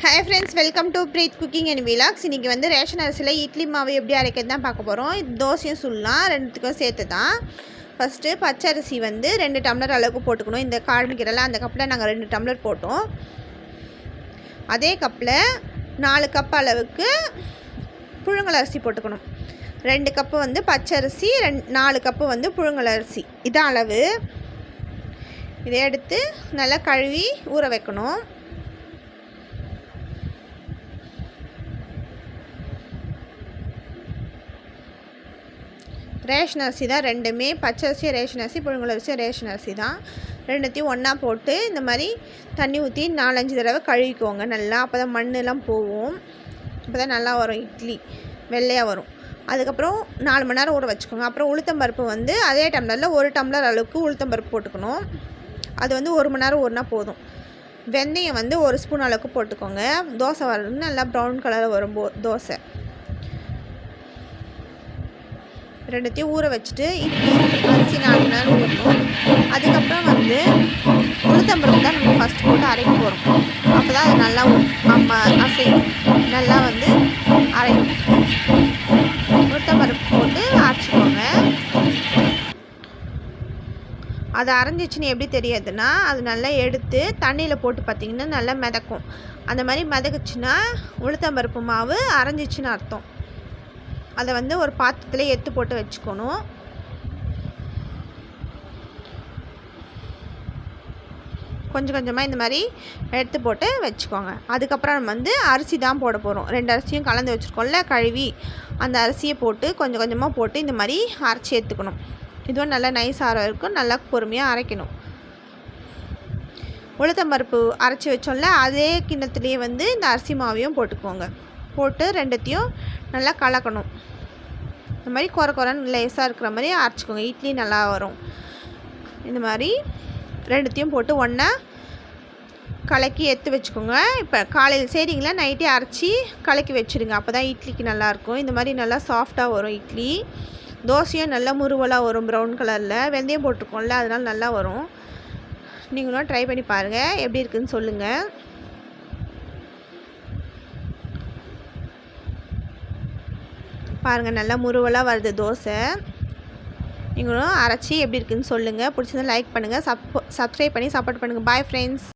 Hi friends welcome to Preeth cooking and vlogs இன்றைக்கி வந்து ration அரிசியில் இட்லி மாவு எப்படி அரைக்கிறது தான் பார்க்க போகிறோம் தோசையும் சுடலாம் ரெண்டுத்துக்கும் சேர்த்து தான் ஃபஸ்ட்டு பச்சை அரிசி வந்து ரெண்டு டம்ளர் அளவுக்கு போட்டுக்கணும். இந்த காமிக்கிறல அந்த கப்பில் நாங்கள் ரெண்டு டம்ளர் போட்டோம். அதே கப்பில் நாலு கப் அளவுக்கு புழுங்கல் அரிசி போட்டுக்கணும். ரெண்டு கப்பு வந்து பச்சரிசி ரெண் நாலு கப்பு வந்து புழுங்கல் அரிசி. இதான் அளவு. இதை எடுத்து நல்லா கழுவி ஊற வைக்கணும். ரேஷன் அரிசி தான் ரெண்டுமே பச்சை அரிசி ரேஷன் அரிசி புழுங்கல் அரிசி ரேஷன் அரிசி தான். ரெண்டுத்தையும் ஒன்றா போட்டு இந்த மாதிரி தண்ணி ஊற்றி நாலஞ்சு தடவை கழுவிக்கோங்க. நல்லா அப்போ தான் மண்ணெல்லாம் போகும். அப்போ தான் நல்லா வரும் இட்லி. வெள்ளையாக வரும். அதுக்கப்புறம் நாலு மணி நேரம் ஊற வச்சுக்கோங்க. அப்புறம் உளுத்தம்பருப்பு வந்து அதே டம்ளரில் ஒரு டம்ளர் அளவுக்கு உளுத்தம்பருப்பு போட்டுக்கணும். அது வந்து ஒரு மணி நேரம் ஊறினா போதும். வெந்தயம் வந்து ஒரு ஸ்பூன் அளவுக்கு போட்டுக்கோங்க. தோசை வரணும்னு நல்லா ப்ரௌன் கலரில் வரும் போ தோசை. ரெண்டுத்தையும் ஊற வச்சுட்டு இட்லி அரிசி நாலு நாள் ஊறணும். அதுக்கப்புறம் வந்து உளுத்தம்பருப்பு தான் நம்ம ஃபஸ்ட்டு போட்டு அரைக்க போகிறோம் அப்போ தான் அது நல்லா நம்ம அசையும் நல்லா வந்து அரைக்கும் உளுத்தம்பருப்பு போட்டு அரைச்சிக்கோங்க. அது அரைஞ்சிச்சின்னு எப்படி தெரியாதுன்னா அது நல்லா எடுத்து தண்ணியில் போட்டு பார்த்திங்கன்னா நல்லா மிதக்கும். அந்த மாதிரி மிதக்குச்சுன்னா உளுத்தம்பருப்பு மாவு அரைஞ்சிச்சின்னு அர்த்தம். அதை வந்து ஒரு பாத்திரத்தில் எடுத்து போட்டு வச்சுக்கணும். கொஞ்சம் கொஞ்சமாக இந்த மாதிரி எடுத்து போட்டு வச்சுக்கோங்க. அதுக்கப்புறம் நம்ம வந்து அரிசி தான் போட போகிறோம் ரெண்டு அரிசியும் கலந்து வச்சுருக்கோம்ல கழுவி அந்த அரிசியை போட்டு கொஞ்சம் கொஞ்சமாக போட்டு இந்த மாதிரி அரைச்சி எடுத்துக்கணும். இதுவும் நல்லா நைஸ் ஆற இருக்கும் நல்லா பொறுமையாக அரைக்கணும். உளுத்தம்பருப்பு அரைச்சி வச்சோம்ல அதே கிண்ணத்துலேயே வந்து இந்த அரிசி மாவையும் போட்டுக்கோங்க. போட்டு ரெண்டுத்தையும் நல்லா கலக்கணும். இந்த மாதிரி குறை குறைன்னு லேஸாக இருக்கிற மாதிரி அரைச்சிக்கோங்க. இட்லி நல்லா வரும். இந்த மாதிரி ரெண்டுத்தையும் போட்டு ஒன்றா கலக்கி எடுத்து வச்சுக்கோங்க. இப்போ காலையில் செய்கிறீங்களா நைட்டே அரைச்சி கலக்கி வச்சுடுங்க. அப்போ தான் இட்லிக்கு நல்லாயிருக்கும் இந்த மாதிரி நல்லா சாஃப்டாக வரும் இட்லி. தோசையும் நல்லா முருவலாக வரும் ப்ரௌன் கலரில் வெந்தயம் போட்டிருக்கோம்ல அதனால் நல்லா வரும். நீங்களும் ட்ரை பண்ணி பாருங்கள் எப்படி இருக்குதுன்னு சொல்லுங்கள் பாருங்கள் நல்லா முருவலாக வருது தோசை. நீங்களும் அரைச்சி எப்படி இருக்குதுன்னு சொல்லுங்கள் பிடிச்சிருந்தா லைக் பண்ணுங்கள் சப் சப்ஸ்கிரைப் பண்ணி சப்போர்ட் பண்ணுங்கள் பாய் ஃப்ரெண்ட்ஸ்